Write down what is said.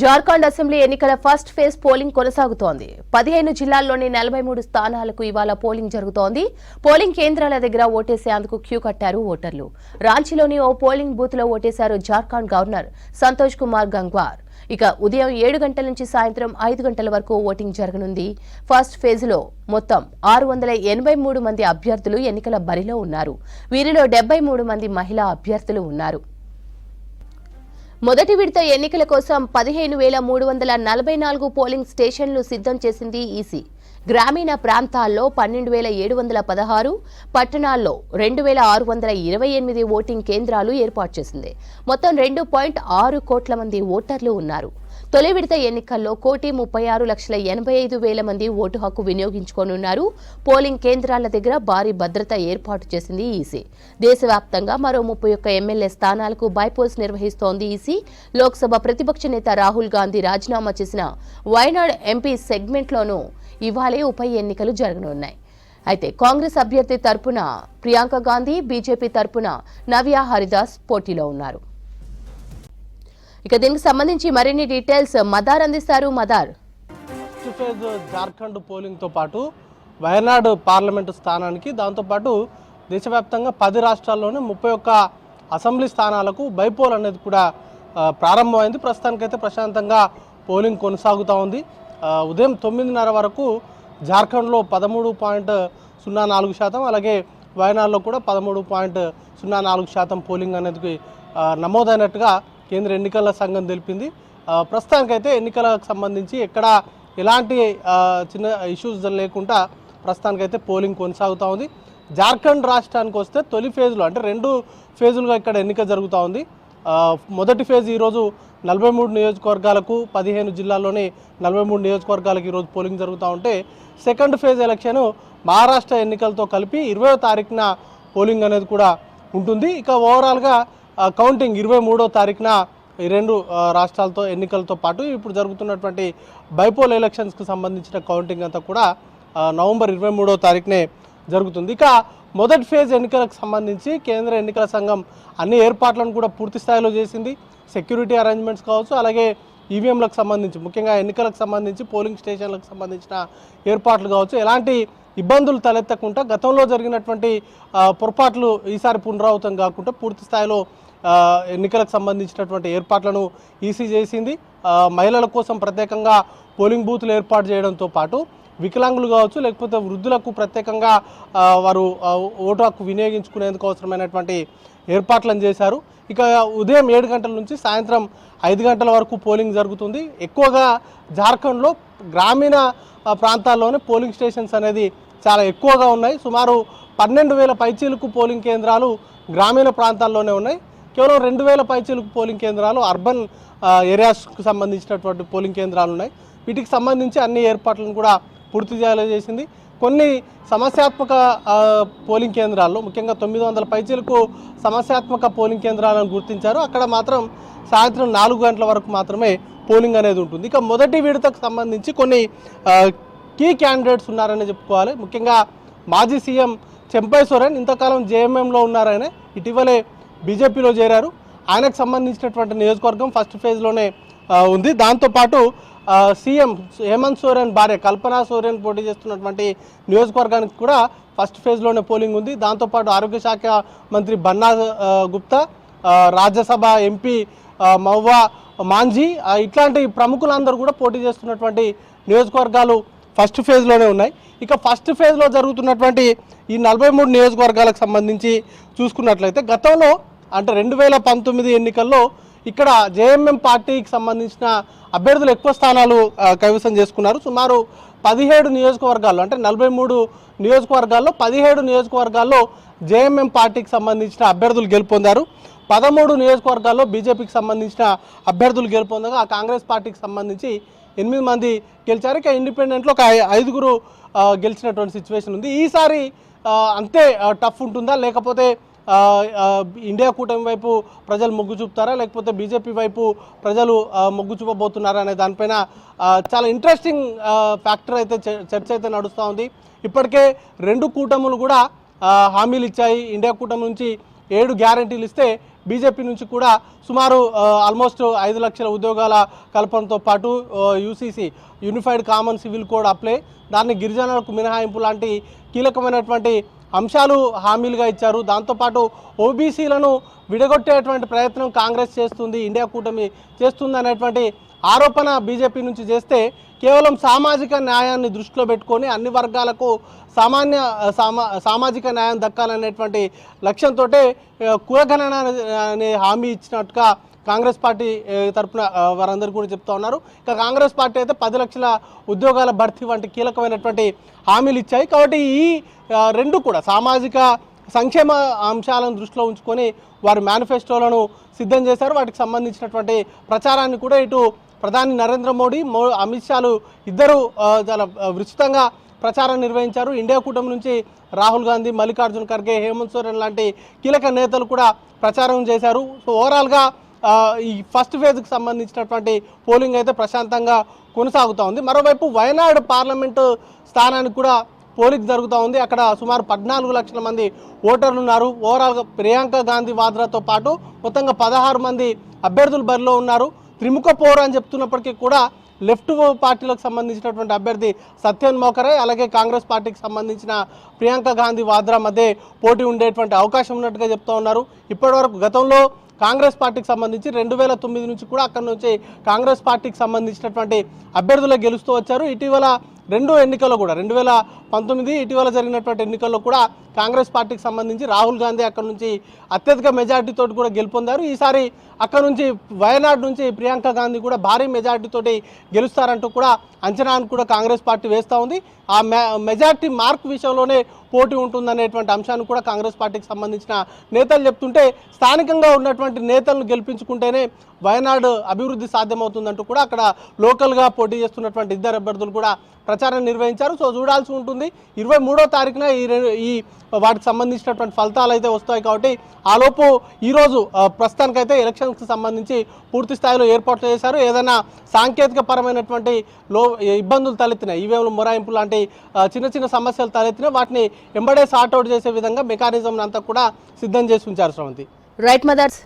Jharkhand assembly ఎన్నికల first phase polling కొనసాగుతోంది. పదిహేను జిల్లాల్లోని నలభై మూడు స్థానాలకు ఇవాళ పోలింగ్ జరుగుతోంది. పోలింగ్ కేంద్రాల దగ్గర ఓటేసేందుకు క్యూ కట్టారు ఓటర్లు. రాంచీలోని ఓ పోలింగ్ బూత్లో ఓటేశారు జార్ఖండ్ గవర్నర్ సంతోష్ కుమార్ గంగ్వార్. ఇక ఉదయం ఏడు గంటల నుంచి సాయంత్రం ఐదు గంటల వరకు ఓటింగ్ జరగనుంది. ఫస్ట్ ఫేజ్లో మొత్తం ఆరు వందల ఎనభై మూడు మంది అభ్యర్థులు ఎన్నికల బరిలో ఉన్నారు. వీరిలో డెబ్బై మూడు మంది మహిళా అభ్యర్థులు ఉన్నారు. మొదటి విడత ఎన్నికల కోసం పదిహేను వేల మూడు వందల నలభై నాలుగు పోలింగ్ స్టేషన్లు సిద్ధం చేసింది ఈసీ. గ్రామీణ ప్రాంతాల్లో పన్నెండు వేల ఏడు వందల పదహారు పట్టణాల్లో రెండు వేల ఆరు వందల ఇరవై ఎనిమిది ఓటింగ్ కేంద్రాలు ఏర్పాటు చేసింది. మొత్తం రెండు పాయింట్ ఆరు కోట్ల మంది ఓటర్లు ఉన్నారు. తొలి విడత ఎన్నికల్లో కోటి ముప్పై ఆరు లక్షల ఎనభై ఐదు వేల మంది ఓటు హక్కు వినియోగించుకోనున్నారు. పోలింగ్ కేంద్రాల దగ్గర భారీ భద్రత ఏర్పాటు చేసింది ఈసీ. దేశవ్యాప్తంగా మరో ముప్పై ఒక్క ఎమ్మెల్యే స్థానాలకు బైపోల్స్ నిర్వహిస్తోంది ఈసీ. లోక్సభ ప్రతిపక్ష నేత రాహుల్ గాంధీ రాజీనామా చేసిన వయనాడ్ ఎంపీ సెగ్మెంట్లోనూ ఇవాళే ఉప ఎన్నికలు జరగనున్నాయి. అయితే కాంగ్రెస్ అభ్యర్థి తరపున ప్రియాంక గాంధీ బీజేపీ తరపున నవ్యా హరిదాస్ పోటీలో ఉన్నారు. ఇక దీనికి సంబంధించి మరిన్ని డీటెయిల్స్ మదార్ అందిస్తారు. మదార్. ఫస్ట్ ఫేజ్ జార్ఖండ్ పోలింగ్తో పాటు వయనాడు పార్లమెంటు స్థానానికి దాంతోపాటు దేశవ్యాప్తంగా పది రాష్ట్రాల్లోనే ముప్పై ఒక్క అసెంబ్లీ స్థానాలకు బైపోల్ అనేది కూడా ప్రారంభమైంది. ప్రస్తుతానికైతే ప్రశాంతంగా పోలింగ్ కొనసాగుతూ ఉంది. ఉదయం తొమ్మిదిన్నర వరకు జార్ఖండ్లో పదమూడు పాయింట్ సున్నా నాలుగు శాతం అలాగే వయనాడులో కూడా పదమూడు పాయింట్ సున్నా నాలుగు శాతం పోలింగ్ అనేది నమోదైనట్టుగా కేంద్ర ఎన్నికల సంఘం తెలిపింది. ప్రస్తుతానికైతే ఎన్నికలకు సంబంధించి ఎక్కడ ఎలాంటి చిన్న ఇష్యూస్ లేకుండా ప్రస్తుతానికైతే పోలింగ్ కొనసాగుతూ ఉంది. జార్ఖండ్ రాష్ట్రానికి వస్తే తొలి ఫేజ్లో అంటే రెండు ఫేజులుగా ఇక్కడ ఎన్నిక జరుగుతూ ఉంది. మొదటి ఫేజ్ ఈరోజు నలభై మూడు నియోజకవర్గాలకు పదిహేను జిల్లాల్లోని నలభై మూడు నియోజకవర్గాలకు ఈరోజు పోలింగ్ జరుగుతూ ఉంటే సెకండ్ ఫేజ్ ఎలక్షన్ మహారాష్ట్ర ఎన్నికలతో కలిపి ఇరవై తారీఖున పోలింగ్ అనేది కూడా ఉంటుంది. ఇక ఓవరాల్గా కౌంటింగ్ ఇరవై మూడో తారీఖున ఈ రెండు రాష్ట్రాలతో ఎన్నికలతో పాటు ఇప్పుడు జరుగుతున్నటువంటి బైపోల్ ఎలక్షన్స్కి సంబంధించిన కౌంటింగ్ అంతా కూడా నవంబర్ ఇరవై మూడో తారీఖునే జరుగుతుంది. ఇక మొదటి ఫేజ్ ఎన్నికలకు సంబంధించి కేంద్ర ఎన్నికల సంఘం అన్ని ఏర్పాట్లను కూడా పూర్తి స్థాయిలో చేసింది. సెక్యూరిటీ అరేంజ్మెంట్స్ కావచ్చు అలాగే ఈవీఎంలకు సంబంధించి ముఖ్యంగా ఎన్నికలకు సంబంధించి పోలింగ్ స్టేషన్లకు సంబంధించిన ఏర్పాట్లు కావచ్చు ఎలాంటి ఇబ్బందులు తలెత్తకుండా గతంలో జరిగినటువంటి పొరపాట్లు ఈసారి పునరావృతం కాకుండా పూర్తి స్థాయిలో ఎన్నికలకు సంబంధించినటువంటి ఏర్పాట్లను ఈసీ చేసింది. మహిళల కోసం ప్రత్యేకంగా పోలింగ్ బూత్లు ఏర్పాటు చేయడంతో పాటు వికలాంగులు కావచ్చు లేకపోతే వృద్ధులకు ప్రత్యేకంగా వారు ఓటు హక్కు వినియోగించుకునేందుకు అవసరమైనటువంటి ఏర్పాట్లను చేశారు. ఇక ఉదయం ఏడు గంటల నుంచి సాయంత్రం ఐదు గంటల వరకు పోలింగ్ జరుగుతుంది. ఎక్కువగా జార్ఖండ్లో గ్రామీణ ప్రాంతాల్లోనే పోలింగ్ స్టేషన్స్ అనేది చాలా ఎక్కువగా ఉన్నాయి. సుమారు పన్నెండు వేల పైచీలకు పోలింగ్ కేంద్రాలు గ్రామీణ ప్రాంతాల్లోనే ఉన్నాయి. కేవలం రెండు వేల పైచీలకు పోలింగ్ కేంద్రాలు అర్బన్ ఏరియాస్కు సంబంధించినటువంటి పోలింగ్ కేంద్రాలు ఉన్నాయి. వీటికి సంబంధించి అన్ని ఏర్పాట్లను కూడా పూర్తి చేయాలి చేసింది. కొన్ని సమస్యాత్మక పోలింగ్ కేంద్రాల్లో ముఖ్యంగా తొమ్మిది వందల పైచీలకు సమస్యాత్మక పోలింగ్ కేంద్రాలను గుర్తించారు. అక్కడ మాత్రం సాయంత్రం నాలుగు గంటల వరకు మాత్రమే పోలింగ్ అనేది ఉంటుంది. ఇక మొదటి విడతకు సంబంధించి కొన్ని కీ క్యాండిడేట్స్ ఉన్నారని చెప్పుకోవాలి. ముఖ్యంగా మాజీ సీఎం చెంపై సోరెన్ ఇంతకాలం జేఎంఎంలో ఉన్నారని ఇటీవలే బీజేపీలో చేరారు. ఆయనకు సంబంధించినటువంటి నియోజకవర్గం ఫస్ట్ ఫేజ్లోనే ఉంది. దాంతోపాటు సీఎం హేమంత్ సోరెన్ భార్య కల్పనా సోరెన్ పోటీ చేస్తున్నటువంటి నియోజకవర్గానికి కూడా ఫస్ట్ ఫేజ్లోనే పోలింగ్ ఉంది. దాంతోపాటు ఆరోగ్య శాఖ మంత్రి బన్నా గుప్తా రాజ్యసభ ఎంపీ మౌవా మవ్వా మాంజీ ఇట్లాంటి ప్రముఖులందరూ కూడా పోటీ చేస్తున్నటువంటి నియోజకవర్గాలు ఫస్ట్ ఫేజ్లోనే ఉన్నాయి. ఇక ఫస్ట్ ఫేజ్లో జరుగుతున్నటువంటి ఈ నలభై మూడు నియోజకవర్గాలకు సంబంధించి చూసుకున్నట్లయితే గతంలో అంటే రెండు వేల పంతొమ్మిది ఎన్నికల్లో ఇక్కడ జేఎంఎం పార్టీకి సంబంధించిన అభ్యర్థులు ఎక్కువ స్థానాలు కైవసం చేసుకున్నారు. సుమారు పదిహేడు నియోజకవర్గాల్లో అంటే నలభై మూడు నియోజకవర్గాల్లో పదిహేడు నియోజకవర్గాల్లో జేఎంఎం పార్టీకి సంబంధించిన అభ్యర్థులు గెలుపొందారు. పదమూడు నియోజకవర్గాల్లో బీజేపీకి సంబంధించిన అభ్యర్థులు గెలుపొందగా ఆ కాంగ్రెస్ పార్టీకి సంబంధించి ఎనిమిది మంది గెలిచారు. ఇక ఇండిపెండెంట్లో ఒక ఐదుగురు గెలిచినటువంటి సిచ్యువేషన్ ఉంది. ఈసారి అంతే టఫ్ ఉంటుందా? లేకపోతే ఇండియా కూటమి వైపు ప్రజలు మొగ్గు చూపుతారా? లేకపోతే బీజేపీ వైపు ప్రజలు మొగ్గు చూపబోతున్నారా అనే దానిపైన చాలా ఇంట్రెస్టింగ్ ఫ్యాక్టర్ అయితే చర్చ అయితే నడుస్తూ ఉంది. ఇప్పటికే రెండు కూటములు కూడా హామీలు ఇచ్చాయి. ఇండియా కూటమి నుంచి ఏడు గ్యారంటీలు ఇస్తే బీజేపీ నుంచి కూడా సుమారు ఆల్మోస్ట్ ఐదు లక్షల ఉద్యోగాల కల్పనతో పాటు UCC unified common civil code apply దాన్ని గిరిజనులకు మినహాయింపు లాంటి కీలకమైనటువంటి అంశాలు హామీలుగా ఇచ్చారు. దాంతోపాటు ఓబీసీలను విడగొట్టేటువంటి ప్రయత్నం కాంగ్రెస్ చేస్తుంది ఇండియా కూటమి చేస్తుంది అనేటువంటి ఆరోపణ బీజేపీ నుంచి చేస్తే కేవలం సామాజిక న్యాయాన్ని దృష్టిలో పెట్టుకొని అన్ని వర్గాలకు సామాన్య సామా సామాజిక న్యాయం దక్కాలనేటువంటి లక్ష్యంతో కులగణన అనే హామీ ఇచ్చినట్టుగా కాంగ్రెస్ పార్టీ తరఫున తరపున వారందరూ కూడా చెప్తా ఉన్నారు. ఇక కాంగ్రెస్ పార్టీ అయితే పది లక్షల ఉద్యోగాల భర్తీ వంటి కీలకమైనటువంటి హామీలు ఇచ్చాయి. కాబట్టి ఈ రెండు కూడా సామాజిక సంక్షేమ అంశాలను దృష్టిలో ఉంచుకొని వారి మేనిఫెస్టోలను సిద్ధం చేశారు. వాటికి సంబంధించినటువంటి ప్రచారాన్ని కూడా ఇటు ప్రధాని నరేంద్ర మోడీ మో అమిత్ షాలు ఇద్దరు చాలా విస్తృతంగా ప్రచారం నిర్వహించారు. ఇండియా కూటమి నుంచి రాహుల్ గాంధీ మల్లికార్జున్ ఖర్గే హేమంత్ సోరెన్ లాంటి కీలక నేతలు కూడా ప్రచారం చేశారు. సో ఓవరాల్గా ఈ ఫస్ట్ ఫేజ్కి సంబంధించినటువంటి పోలింగ్ అయితే ప్రశాంతంగా కొనసాగుతూ ఉంది. మరోవైపు వయనాడు పార్లమెంటు స్థానానికి కూడా పోలింగ్ జరుగుతూ ఉంది. అక్కడ సుమారు పద్నాలుగు లక్షల మంది ఓటర్లు ఉన్నారు. ఓవరాల్గా ప్రియాంక గాంధీ వాద్రాతో పాటు మొత్తంగా పదహారు మంది అభ్యర్థులు బరిలో ఉన్నారు. త్రిముఖ పోరు అని చెప్తున్నప్పటికీ కూడా లెఫ్ట్ పార్టీలకు సంబంధించినటువంటి అభ్యర్థి సత్యన్ మోకరే అలాగే కాంగ్రెస్ పార్టీకి సంబంధించిన ప్రియాంక గాంధీ వాద్రా మధ్య పోటీ ఉండేటువంటి అవకాశం ఉన్నట్టుగా చెప్తా ఉన్నారు. ఇప్పటివరకు గతంలో కాంగ్రెస్ పార్టీకి సంబంధించి రెండు వేల తొమ్మిది నుంచి కూడా అక్కడి నుంచి కాంగ్రెస్ పార్టీకి సంబంధించినటువంటి అభ్యర్థులు గెలుస్తూ వచ్చారు. ఇటీవల రెండు ఎన్నికల్లో కూడా రెండు వేల పంతొమ్మిది ఇటీవల జరిగినటువంటి ఎన్నికల్లో కూడా కాంగ్రెస్ పార్టీకి సంబంధించి రాహుల్ గాంధీ అక్కడ నుంచి అత్యధిక మెజార్టీతో కూడా గెలుపొందారు. ఈసారి అక్కడ నుంచి వయనాడు నుంచి ప్రియాంక గాంధీ కూడా భారీ మెజార్టీతోటి గెలుస్తారంటూ కూడా అంచనాను కూడా కాంగ్రెస్ పార్టీ వేస్తూ ఉంది. ఆ మె మెజార్టీ మార్క్ విషయంలోనే పోటీ ఉంటుందనేటువంటి అంశాన్ని కూడా కాంగ్రెస్ పార్టీకి సంబంధించిన నేతలు చెప్తుంటే స్థానికంగా ఉన్నటువంటి నేతలను గెలిపించుకుంటేనే వయనాడు అభివృద్ధి సాధ్యమవుతుందంటూ కూడా అక్కడ లోకల్గా పోటీ చేస్తున్నటువంటి ఇద్దరు అభ్యర్థులు కూడా ప్రచారం నిర్వహించారు. సో చూడాల్సి ఉంటుంది ఇరవై మూడో తారీఖున ఈ ఈ వాటికి సంబంధించినటువంటి ఫలితాలు అయితే వస్తాయి కాబట్టి ఆలోపు ఈరోజు ప్రస్తుతానికైతే ఎలక్షన్స్కి సంబంధించి పూర్తి స్థాయిలో ఏర్పాట్లు చేశారు. ఏదైనా సాంకేతిక పరమైనటువంటి లో ఇబ్బందులు తలెత్తినాయి ఈవీఎంలు మొరాయింపు లాంటి చిన్న చిన్న సమస్యలు తలెత్తినాయి వాటిని ఎంబడే సార్ట్అవుట్ చేసే విధంగా మెకానిజం అంతా కూడా సిద్ధం చేసి ఉంచారు శ్రవంతి. Right mothers